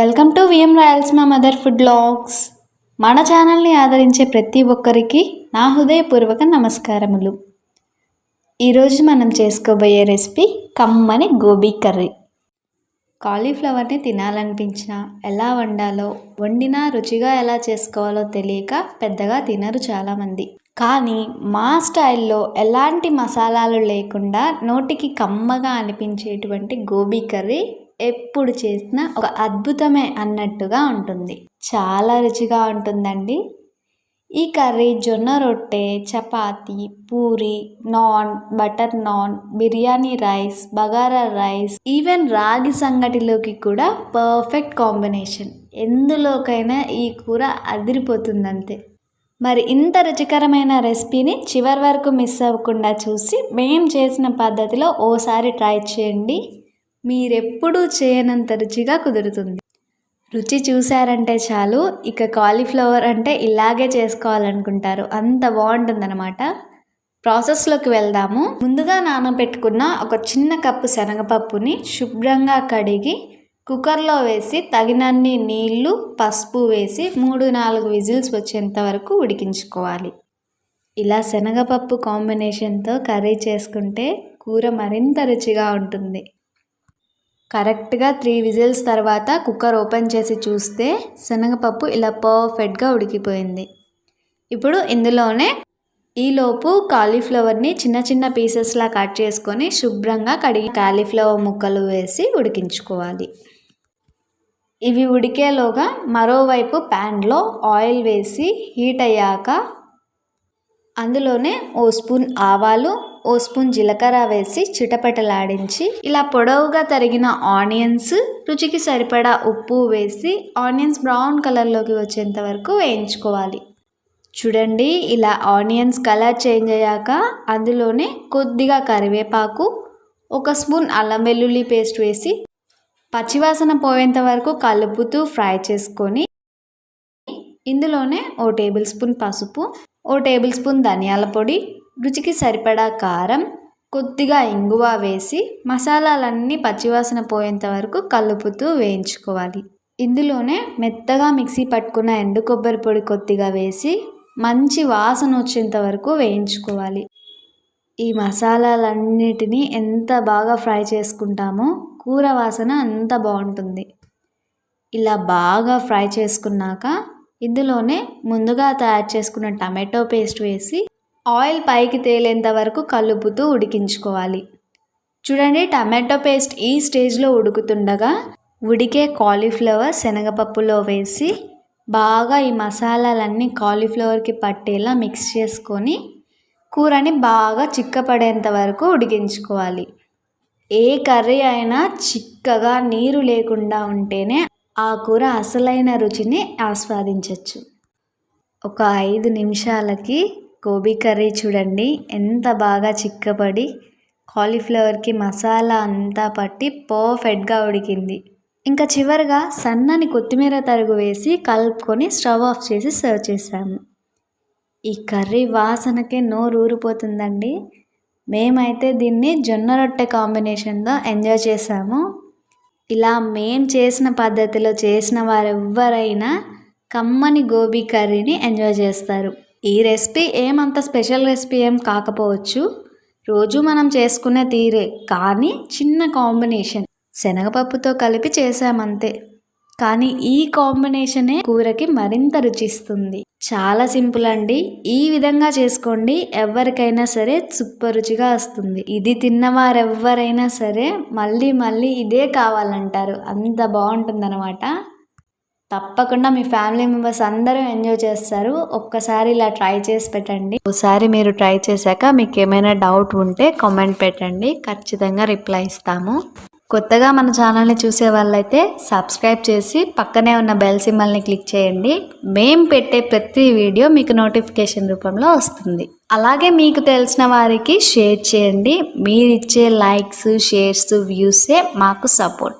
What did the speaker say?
Welcome to VM Royals మా mother food blogs మన ఛానల్ని ఆదరించే ప్రతి ఒక్కరికి నా హృదయపూర్వక నమస్కారములు. ఈరోజు మనం చేసుకోబోయే రెసిపీ కమ్మని గోబీ కర్రీ. కాలీఫ్లవర్ని తినాలనిపించినా ఎలా వండాలో వండినా రుచిగా ఎలా చేసుకోవాలో తెలియక పెద్దగా తినరు చాలామంది. కానీ మా స్టైల్లో ఎలాంటి మసాలాలు లేకుండా నోటికి కమ్మగా అనిపించేటువంటి గోబీ కర్రీ ఎప్పుడు చేసినా ఒక అద్భుతమే అన్నట్టుగా ఉంటుంది. చాలా రుచిగా ఉంటుందండి. ఈ కర్రీ జొన్న రొట్టె chapati puri naan butter naan biryani rice bagara rice even ragi సంగటిలోకి కూడా పర్ఫెక్ట్ కాంబినేషన్. ఎందులోకైనా ఈ కూర అదిరిపోతుందంతే. మరి ఇంత రుచికరమైన రెసిపీని చివరి వరకు మిస్ అవ్వకుండా చూసి మేము చేసిన పద్ధతిలో ఓసారి ట్రై చేయండి. మీరెప్పుడూ చేయనంత రుచిగా కుదురుతుంది. రుచి చూశారంటే చాలు ఇక కాలీఫ్లవర్ అంటే ఇలాగే చేసుకోవాలనుకుంటారు. అంత బాగుంటుందన్నమాట. ప్రాసెస్లోకి వెళ్దాము. ముందుగా నానబెట్టుకున్న ఒక చిన్న కప్పు శనగపప్పుని శుభ్రంగా కడిగి కుక్కర్లో వేసి తగినన్ని నీళ్ళు పసుపు వేసి మూడు నాలుగు విజిల్స్ వచ్చేంత వరకు ఉడికించుకోవాలి. ఇలా శనగపప్పు కాంబినేషన్తో కర్రీ చేసుకుంటే కూర మరింత రుచిగా ఉంటుంది. కరెక్ట్గా త్రీ విజిల్స్ తర్వాత కుక్కర్ ఓపెన్ చేసి చూస్తే శనగపప్పు ఇలా పర్ఫెక్ట్గా ఉడికిపోయింది. ఇప్పుడు ఇందులోనే ఈలోపు కాలీఫ్లవర్ని చిన్న చిన్న పీసెస్లా కట్ చేసుకొని శుభ్రంగా కడిగి కాలీఫ్లవర్ ముక్కలు వేసి ఉడికించుకోవాలి. ఇవి ఉడికేలోగా మరోవైపు ప్యాన్లో ఆయిల్ వేసి హీట్ అయ్యాక అందులోనే ఓ స్పూన్ ఆవాలు ఓ స్పూన్ జీలకర్ర వేసి చిటపటలాడించి ఇలా పొడవుగా తరిగిన ఆనియన్స్ రుచికి సరిపడా ఉప్పు వేసి ఆనియన్స్ బ్రౌన్ కలర్లోకి వచ్చేంత వరకు వేయించుకోవాలి. చూడండి ఇలా ఆనియన్స్ కలర్ చేంజ్ అయ్యాక అందులోనే కొద్దిగా కరివేపాకు ఒక స్పూన్ అల్లం వెల్లుల్లి పేస్ట్ వేసి పచ్చివాసన పోయేంత వరకు కలుపుతూ ఫ్రై చేసుకొని ఇందులోనే ఓ టేబుల్ స్పూన్ పసుపు ఓ టేబుల్ స్పూన్ ధనియాల పొడి రుచికి సరిపడా కారం కొద్దిగా ఇంగువ వేసి మసాలాలన్నీ పచ్చివాసన పోయేంత వరకు కలుపుతూ వేయించుకోవాలి. ఇందులోనే మెత్తగా మిక్సీ పట్టుకున్న ఎండు కొబ్బరి పొడి కొద్దిగా వేసి మంచి వాసన వచ్చేంత వరకు వేయించుకోవాలి. ఈ మసాలాలన్నిటినీ ఎంత బాగా ఫ్రై చేసుకుంటామో కూర వాసన అంత బాగుంటుంది. ఇలా బాగా ఫ్రై చేసుకున్నాక ఇందులోనే ముందుగా తయారు చేసుకున్న టమాటో పేస్ట్ వేసి ఆయిల్ పైకి తేలేంత వరకు కలుపుతూ ఉడికించుకోవాలి. చూడండి టమాటో పేస్ట్ ఈ స్టేజ్లో ఉడుకుతుండగా ఉడికే కాలీఫ్లవర్ శనగపప్పులో వేసి బాగా ఈ మసాలాలన్నీ కాలీఫ్లవర్కి పట్టేలా మిక్స్ చేసుకొని కూరని బాగా చిక్కపడేంత వరకు ఉడికించుకోవాలి. ఏ కర్రీ అయినా చిక్కగా నీరు లేకుండా ఉంటేనే ఆ కూర అసలైన రుచిని ఆస్వాదించవచ్చు ఒక ఐదు నిమిషాలకి గోబీ కర్రీ చూడండి. ఎంత బాగా చిక్కబడి కాలీఫ్లవర్కి మసాలా అంతా పట్టి పర్ఫెక్ట్గా ఉడికింది. ఇంకా చివరిగా సన్నని కొత్తిమీర తరుగు వేసి కలుపుకొని స్టవ్ ఆఫ్ చేసి సర్వ్ చేసాము ఈ కర్రీ వాసనకే నోరు ఊరిపోతుందండి. మేమైతే దీన్ని జొన్న రొట్టె కాంబినేషన్తో ఎంజాయ్ చేసాము ఇలా మేం చేసిన పద్ధతిలో చేసిన వారెవ్వరైనా కమ్మని గోబీ కర్రీని ఎంజాయ్ చేస్తారు. ఈ రెసిపీ ఏమంత స్పెషల్ రెసిపీ ఏం కాకపోవచ్చు. రోజు మనం చేసుకునే తీరే కానీ చిన్న కాంబినేషన్. శనగపప్పుతో కలిపి చేసామంతే కానీ ఈ కాంబినేషనే కూరకి మరింత రుచిస్తుంది. చాలా సింపుల్ అండి. ఈ విధంగా చేసుకోండి. ఎవరికైనా సరే సూపర్ రుచిగా వస్తుంది. ఇది తిన్నవారెవ్వరైనా సరే మళ్ళీ మళ్ళీ ఇదే కావాలంటారు. అంత బాగుంటుందన్నమాట. తప్పకుండా మీ ఫ్యామిలీ మెంబర్స్ అందరూ ఎంజాయ్ చేస్తారు. ఒక్కసారి ఇలా ట్రై చేసి పెట్టండి. ఒకసారి మీరు ట్రై చేశాక మీకు ఏమైనా డౌట్ ఉంటే కామెంట్ పెట్టండి. ఖచ్చితంగా రిప్లై ఇస్తాము. కొత్తగా మన ఛానల్ని చూసే వాళ్ళైతే సబ్స్క్రైబ్ చేసి పక్కనే ఉన్న బెల్ సింబల్ని క్లిక్ చేయండి. మేం పెట్టే ప్రతి వీడియో మీకు నోటిఫికేషన్ రూపంలో వస్తుంది. అలాగే మీకు తెలిసిన వారికి షేర్ చేయండి. మీరు ఇచ్చే లైక్స్ షేర్స్ వ్యూసే మాకు సపోర్ట్.